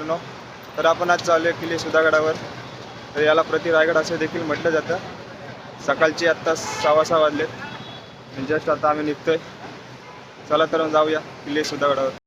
मित्रांनो तर आपण आज चालू आहे किल्ले सुधागडावर तर याला प्रति रायगड असं देखील म्हटलं जातं. सकाळची आत्ता सहा सहा वाजलेत जस्ट आता आम्ही निघतोय. चला तर मग जाऊया किल्ले सुधागडावर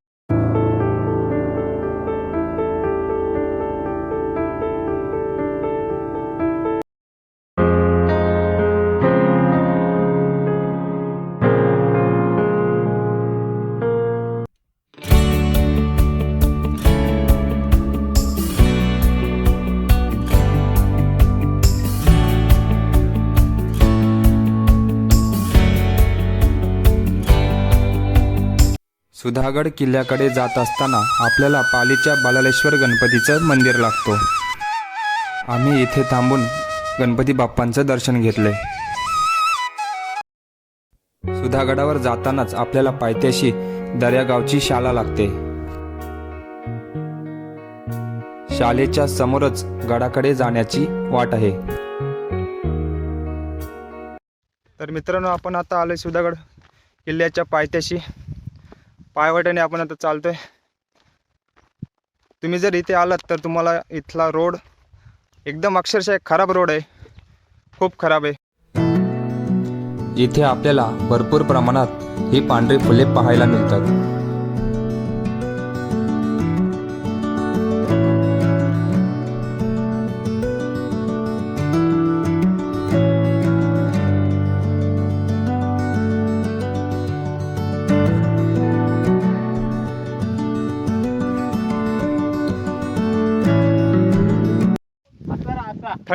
सुधागड किल्ल्याकडे जात असताना आपल्याला पालीच्या बालालेश्वर गणपतीचं मंदिर लागतो. आम्ही इथे थांबून गणपती बाप्पांचं दर्शन घेतले. सुधागडावर जातानाच आपल्याला पायथ्याशी दर्यागावची शाळा लागते. शाळेच्या समोरच गडाकडे जाण्याची वाट आहे. तर मित्रांनो आपण आता आलोय सुधागड किल्ल्याच्या पायथ्याशी. पायवाट्याने आपण आता चालतोय. तुम्ही जर इथे आलात तर तुम्हाला इथला रोड एकदम अक्षरशः खराब रोड आहे. खूप खराब आहे. इथे आपल्याला भरपूर प्रमाणात ही पांढरी फुले पाहायला मिळतात.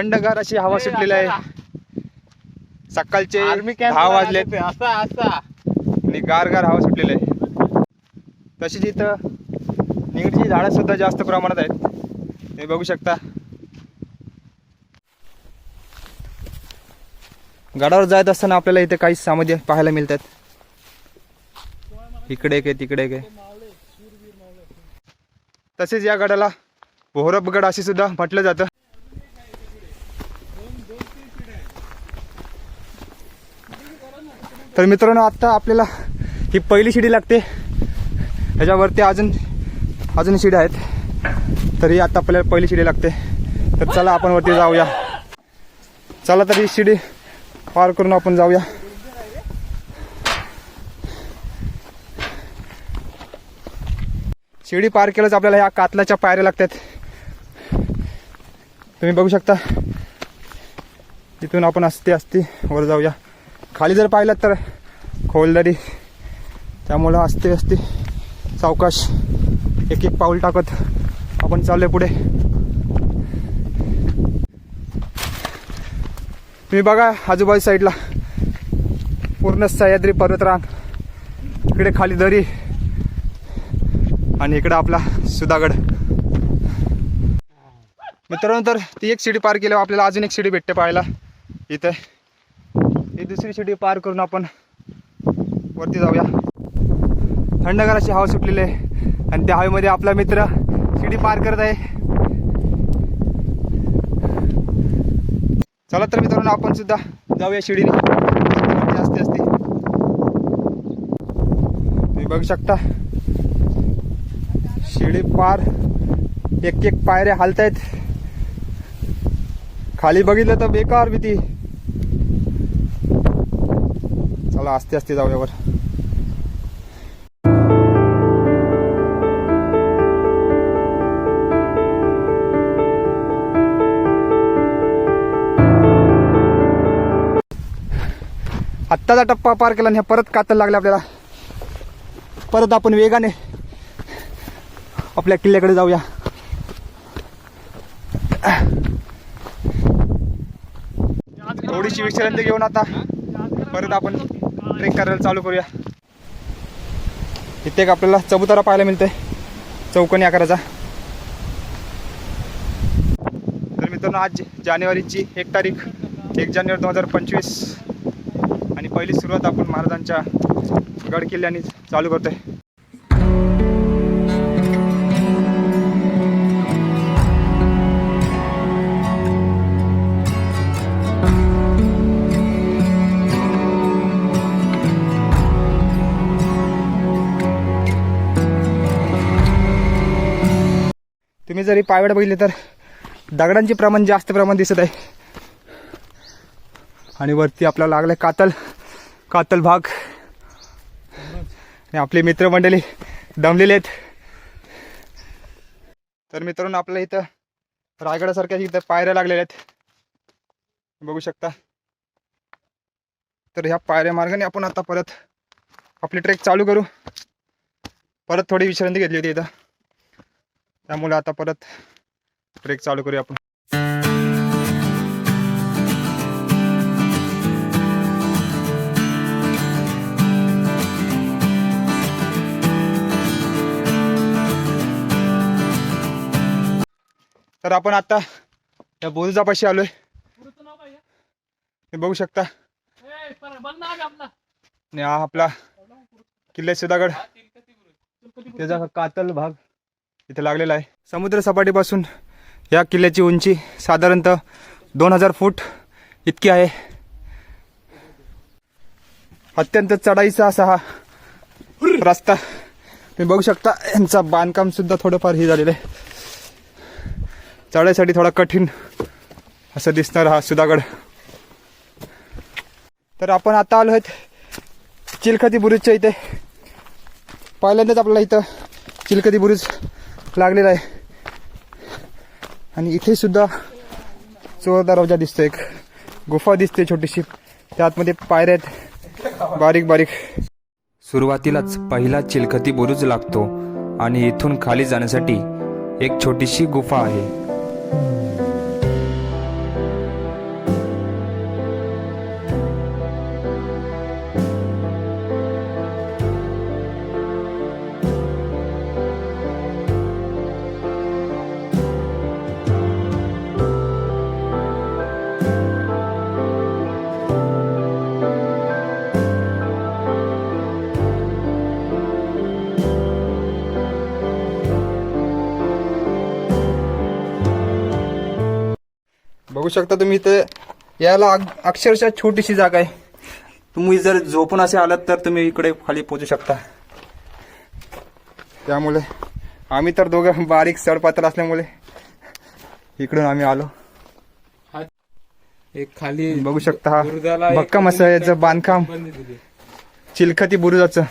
थंडगार अशी हवा सुटलेली आहे. सकाळचे दहा असा असा आणि गार गार हवा सुटलेली आहे. तशीच इथं निगडीची झाडं सुद्धा जास्त प्रमाणात आहेत. हे बघू शकता. गडावर जात असताना आपल्याला इथे काही सामग्री पाहायला मिळतात. इकडे आहे तिकडे आहे. तसेच या गडाला भोरबगड असे सुद्धा म्हटलं जातं. तर मित्रांनो आत्ता आपल्याला ही पहिली शिडी लागते. ह्याच्यावरती अजून अजून शिड्या आहेत. तरी आता आपल्याला पहिली शिडी लागते. तर चला आपण वरती जाऊया. चला तरी शिडी पार करून आपण जाऊया. शिडी पार केलंच आपल्याला ह्या कातलाच्या पायऱ्या लागतात. तुम्ही बघू शकता. तिथून आपण असते असती वर जाऊया. खाली जर पाहिलं तर खोलदरी त्यामुळं असते असते सावकाश एक एक पाऊल टाकत आपण चाललोय पुढे. तुम्ही बघा आजूबाजू साईडला. पूर्ण सह्याद्री पर्वतरांग इकडे खाली दरी आणि इकडे आपला सुधागड. मित्रांनो तर ती एक शिडी पार केल्यावर आपल्याला अजून एक शिडी भेटते पाहायला. इथे. दुसरी शिडी पार करून आपण वरती जाऊया. थंडगार अशी हवा सुटलेली आहे. आणि त्या हवेमध्ये आपला मित्र शिडी पार करत आहे. चला तर मित्रांनो आपण सुद्धा जाऊया शिडीने. असते असते तुम्ही बघू शकता. शिडी पार एक एक पायऱ्या हालतायत. खाली बघितलं तर बेकार भीती. चला आस्ते आस्ते जाऊयावर आत्ताचा टप्पा पार केला आणि ह्या परत कातल लागले आपल्याला. परत आपण वेगाने आपल्या किल्ल्याकडे जाऊया. थोडीशी विश्रांती घेऊन आता परत आपण ट्रेक करायला चालू करूया. इथे एक आपल्याला चबुतारा पाहायला मिळतंय. चौकोनी आकाराचा. तर मित्रांनो आज जानेवारीची एक तारीख एक जानेवारी दोन हजार पंचवीस. आणि पहिली सुरुवात आपण महाराजांच्या गड किल्ल्याने चालू करतोय. तुम्ही जरी पायवाड बघितले तर दगडांचे प्रमाण जास्त प्रमाण दिसत आहे. आणि वरती आपला लागलाय कातल कातल भाग. आणि आपले मित्रमंडळी दमलेले आहेत. तर मित्रांनो आपल्या इथं रायगडासारख्या इथं पायऱ्या लागलेल्या आहेत. बघू शकता. तर ह्या पायऱ्या मार्गाने आपण आता परत आपली ट्रेक चालू करू. परत थोडी विश्रांती घेतली होती इथं. त्यामुळे आता परत ट्रेक चालू करूया आपण. तर आपण आता या बोलजापाशी आलोय. हे बघू शकता. आणि हा आपला किल्ले सुधागड त्याचा कातल भाग. इथे लागलेला आहे. समुद्र सपाटीपासून या किल्ल्याची उंची साधारणतः दोन हजार फूट इतकी आहे. अत्यंत चढाईचा असा हा रस्ता तुम्ही बघू शकता यांचा बांधकाम सुद्धा थोडंफार हे झालेलं आहे. चढायसाठी थोडा कठीण असं दिसणार हा सुधागड. तर आपण आता आलो आहेत चिलखती बुरुजच्या इथे. पहिल्यांदाच आपल्याला इथं चिलखती बुरुज लागलेला आहे. आणि इथे सुद्धा चोर दरवाजा दिसतो एक गुफा दिसते छोटीशी. त्यातमध्ये पायऱ्या आहेत. बारीक बारीक. सुरुवातीलाच पहिला चिलखती बुरुज लागतो आणि इथून खाली जाण्यासाठी एक छोटीशी गुफा आहे. बघू शकता तुम्ही इथे. अग- अक्षरशः छोटीशी जागा आहे. तुम्ही जर झोपून असे आलात तर तुम्ही इकडे खाली पोहोचू शकता. त्यामुळे आम्ही तर दोघं बारीक सडपातळ असल्यामुळे इकडून आम्ही आलो. एक खाली बघू शकता हा भक्कम असं याचं बांधकाम. चिलखती बुरुजाचं.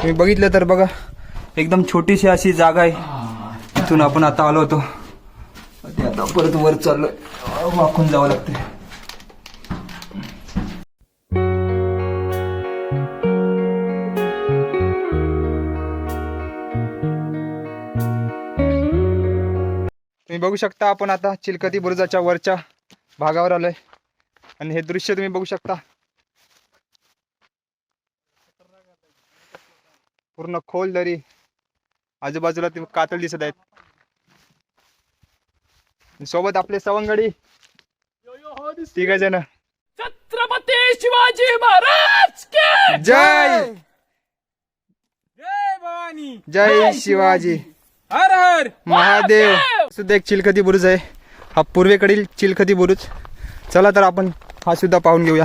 तुम्ही बघितलं तर बघा एकदम छोटीशी अशी जागा आहे. इथून आपण आता आलो होतो. ते आता परत वर चाललो वाकून जावं लागते तुम्ही बघू शकता आपण आता चिलकती बुरुजाच्या वरच्या भागावर आलोय. आणि हे दृश्य तुम्ही बघू शकता. पूर्ण खोल दरी. आजूबाजूला ते कातळ दिसत आहेत. सोबत आपले सवंगडी. तिघ जण. छत्रपती शिवाजी महाराज के जय! जय! भवानी! जय शिवाजी. हर हर! महादेव. सुद्धा एक चिलखती बुरुज आहे. हा पूर्वेकडील चिलखती बुरुज. चला तर आपण हा सुद्धा पाहून घेऊया.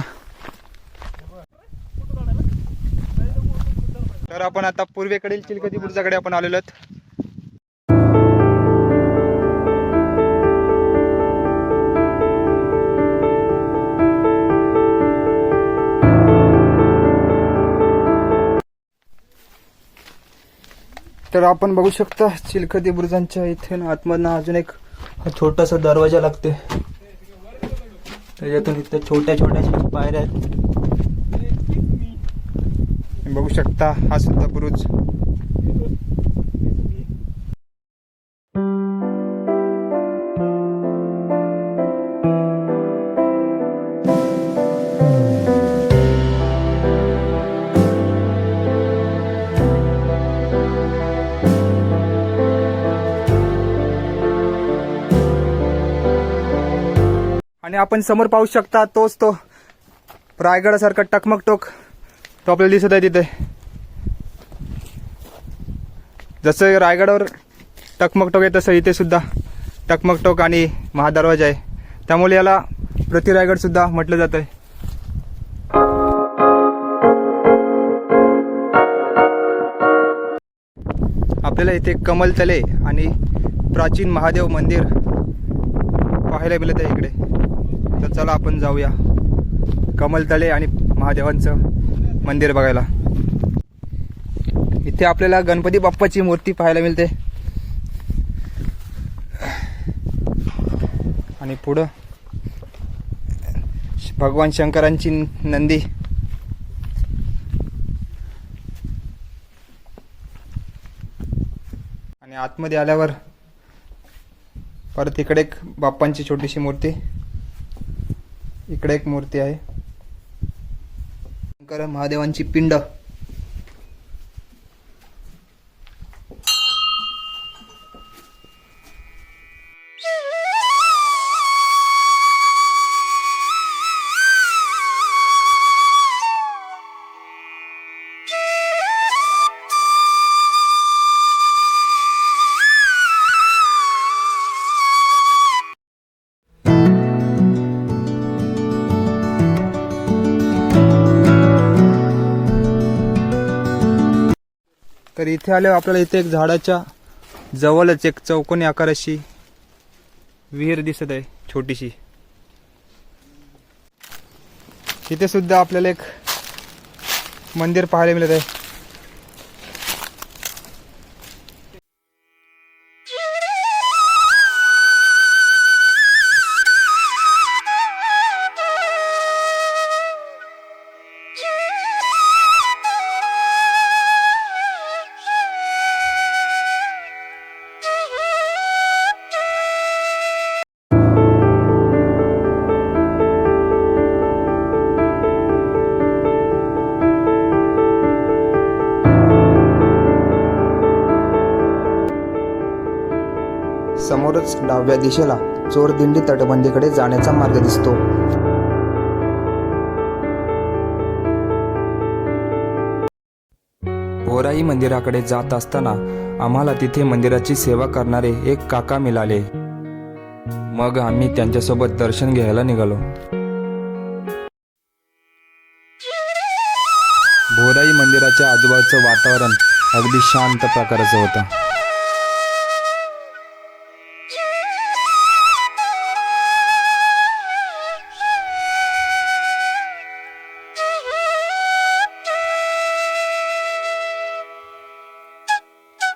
तर आपण आता पूर्वेकडील चिलखती बुरुजाकडे आपण आलेलो आहोत. तर आपण बघू शकता चिलखती बुरुजांच्या इथे आतमधनं अजून एक छोटासा दरवाजा लागते त्याच्यातून इथं छोट्या छोट्याशा पायऱ्या आहेत. बघू शकता हा सुद्धा बुरुज. आणि आपण समोर पाहू शकता तोच तो रायगडासारखा टकमक टोक तो आपल्याला दिसत आहे तिथे. जसं रायगडावर टकमकटोक आहे तसं इथे सुद्धा टकमकटोक आणि महादरवाजा आहे. त्यामुळे याला प्रति रायगडसुद्धा म्हटलं जातं आहे आपल्याला इथे कमल तले आणि प्राचीन महादेव मंदिर पाहायला मिळत आहे इकडे. तर चला आपण जाऊया कमल तले आणि महादेवांचं मंदिर बघायला. इथे आपल्याला गणपती बाप्पाची मूर्ती पाहायला मिळते. आणि पुढं भगवान शंकरांची नंदी. आणि आतमध्ये आल्यावर परत इकडे एक बाप्पांची छोटीशी मूर्ती. इकडे एक मूर्ती आहे. महादेवांची पिंड. इथे आल्यावर आपल्याला इथे एक झाडाच्या जवळच एक चौकोनी आकाराशी विहीर दिसत आहे छोटीशी. इथे सुद्धा आपल्याला एक मंदिर पाहायला मिळत आहे. समोरच डाव्या दिशेला चोरदिंडी तटबंदीकडे जाण्याचा मार्ग दिसतो. पोराई मंदिराकडे जात असताना आम्हाला तिथे मंदिराची सेवा करणारे एक काका मिळाले. मग आम्ही त्यांच्यासोबत दर्शन घ्यायला निघालो. भोराई मंदिराच्या आजूबाजूचं वातावरण अगदी शांत प्रकारचं होतं.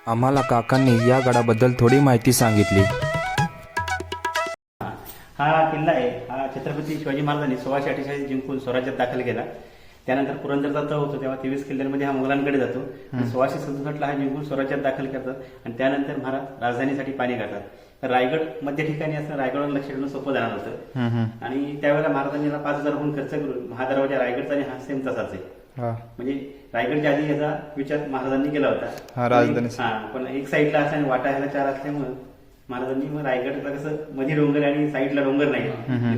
आम्हाला काकांनी या गडाबद्दल थोडी माहिती सांगितली. हा किल्ला आहे. हा छत्रपती शिवाजी महाराजांनी सोळाशे अठ्ठेचाळीस जिंकून स्वराज्यात दाखल केला. त्यानंतर पुरंदरचा तह होतो तेव्हा तेवीस किल्ल्यांमध्ये हा मुघलांकडे जातो. सोळाशे सदुसष्टला हा जिंकून स्वराज्यात दाखल करतात. आणि त्यानंतर महाराज राजधानीसाठी पाणी काढतात. तर रायगड मध्य ठिकाणी असं रायगडवर लक्ष ठेवणं सोपं जाणार होतं. आणि त्यावेळेला महाराजांनी पाच हजारहून खर्च करून महादरवाजा रायगडचा आणि हा सेम तसाच आहे. हा म्हणजे रायगडच्या आधी याचा विचार महाराजांनी केला होता. हा, राजधानीचा. हा पण एक साईडला असं आणि वाटा ह्याला चार असल्यामुळे महाराजांनी मग रायगडला कसं मध्ये डोंगर आणि साईडला डोंगर नाही.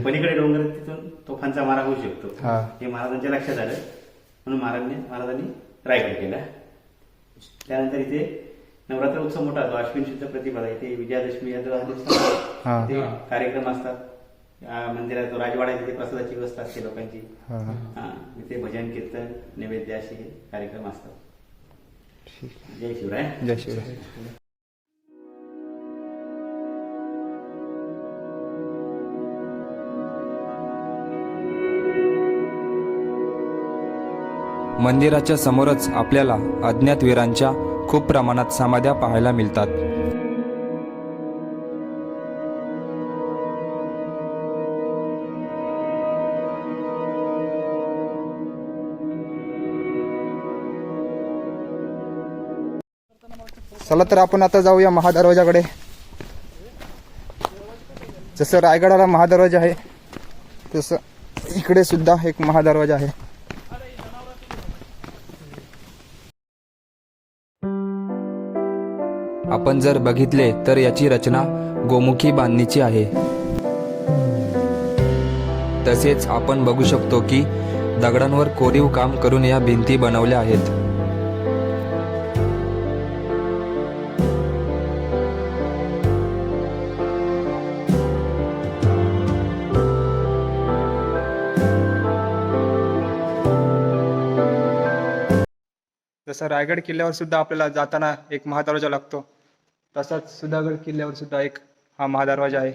पलीकडे डोंगर तिथून तोफांचा मारा होऊ शकतो. हा. महाराजांच्या लक्षात आलं. म्हणून महाराजांनी महाराजांनी रायगड केला. त्यानंतर इथे नवरात्र उत्सव मोठा असतो. अश्विन शुद्ध प्रतिपदा इथे विजयादशमी या कार्यक्रम असतात. मंदिरात राजवाडा तिथे प्रसादाची व्यवस्था असते लोकांची. हा इथे भजन कीर्तन नैवेद्य असे कार्यक्रम असतात. जय शिवराय. जय शिवराय. मंदिराच्या समोरच आपल्याला अज्ञात वीरांच्या खूप प्रमाणात समाध्या पाहायला मिळतात. चला तर आपण आता जाऊया महादरवाजाकडे. जसं रायगडाला महादरवाजा आहे तसं इकडे सुद्धा एक महादरवाजा आहे. आपण जर बघितले तर याची रचना गोमुखी बांधणीची आहे. तसेच आपण बघू शकतो की दगडांवर कोरीव काम करून या भिंती बनवल्या आहेत. जसं रायगड किल्ल्यावर सुद्धा आपल्याला जाताना एक महादरवाजा लागतो. तसाच सुधागड किल्ल्यावर सुद्धा एक हा महादरवाजा आहे.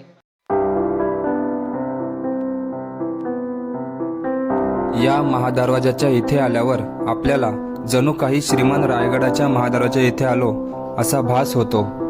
या महादरवाजाच्या इथे आल्यावर आपल्याला जणू काही श्रीमान रायगडाच्या महादरवाजा इथे आलो असा भास होतो.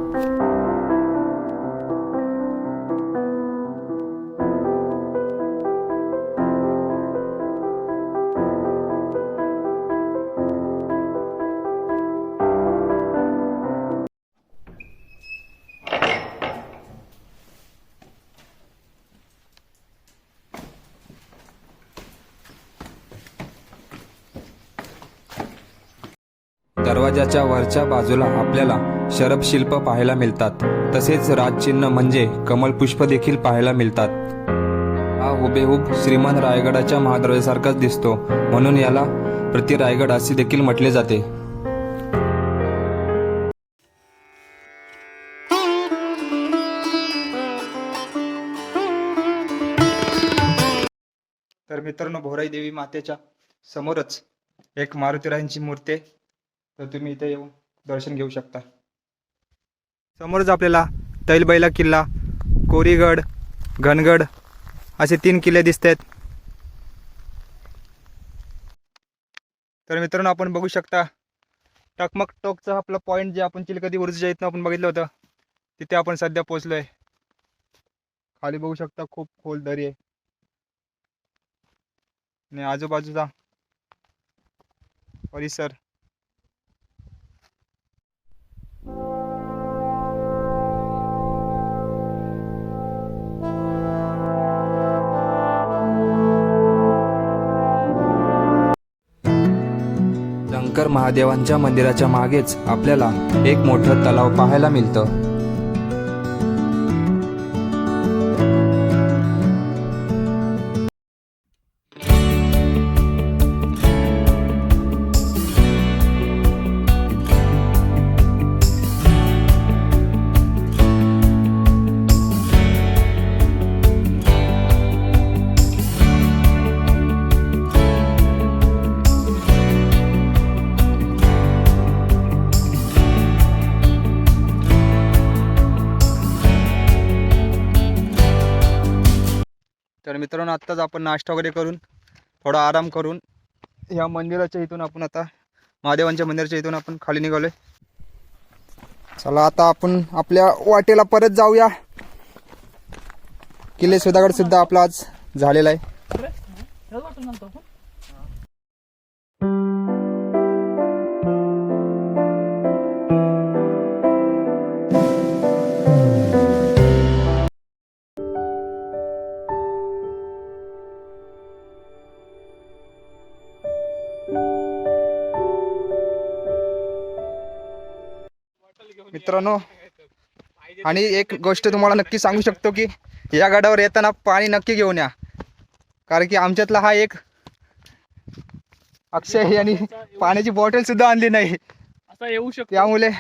दरवाजाच्या वरच्या बाजूला आपल्याला शरभशिल्प पाहायला मिळतात. तसेच राजचिन्ह म्हणजे कमल पुष्प देखील पाहायला मिळतात. हा हुबेहूब श्रीमान रायगडाच्या महादरवाजासारखाच दिसतो. म्हणून याला प्रति रायगड असे देखील म्हटले जाते. तर मित्रांनो भोराई देवी मातेच्या समोरच एक मारुतीरायांची मूर्ती तर तुम्ही इथे येऊन दर्शन घेऊ शकता. समोरच आपल्याला तैलबैला किल्ला कोरीगड घनगड असे तीन किल्ले दिसत आहेत तर मित्रांनो आपण बघू शकता टकमक टोकचा आपला पॉईंट जे आपण चिलकधी उर्जेच्या इथनं आपण बघितलं होतं तिथे आपण सध्या पोचलोय खाली बघू शकता खूप खोल दरी आहे. आणि आजूबाजूचा परिसर शंकर महादेवांच्या मंदिराच्या मागेच आपल्याला एक मोठं तलाव पाहायला मिळतं. आत्ताच आपण नाश्ता वगैरे करून थोडा आराम करून या मंदिराच्या इथून आपण आता महादेवांच्या मंदिराच्या इथून आपण खाली निघालोय. चला आता आपण आपल्या वाटेला परत जाऊया. किल्ले सुधागड सुद्धा आपला आज झालेला आहे. मित्रांनो आणि एक गोष्ट तुम्हाला नक्की सांगू शकतो की या गडावर येताना पाणी नक्की घेऊन या. कारण की आमच्यातला हा एक अक्षय यांनी पाण्याची बॉटल सुद्धा आणली नाही. असा येऊ शकतो. त्यामुळे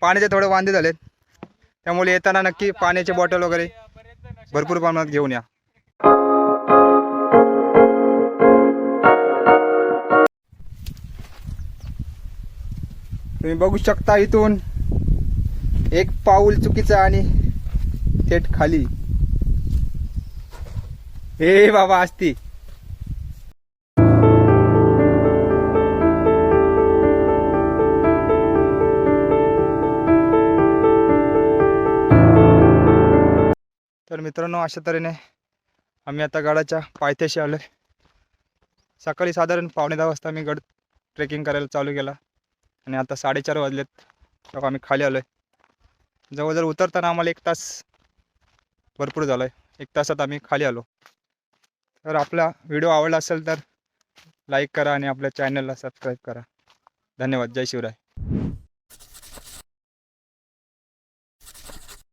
पाण्याचे थोडे वांदे झालेत. त्यामुळे येताना नक्की पाण्याची बॉटल वगैरे भरपूर प्रमाणात घेऊन या. तुम्ही बघू शकता इथून एक पाऊल चुकीचं आणि थेट खाली. हे बाबा असती तर मित्रांनो अशा तऱ्हेने आम्ही आता गडाच्या पायथ्याशी आलो आहे सकाळी साधारण पावणे दहा वाजता आम्ही गड ट्रेकिंग करायला चालू केला. आणि आता साडेचार वाजलेत. तेव्हा आम्ही खाली आलो आहे जवळजवळ उतरताना आम्हाला एक तास भरपूर झाला आहे एक तासात आम्ही खाली आलो. तर आपला व्हिडिओ आवडला असेल तर लाईक करा आणि आपल्या चॅनलला सबस्क्राईब करा. धन्यवाद. जय शिवराय.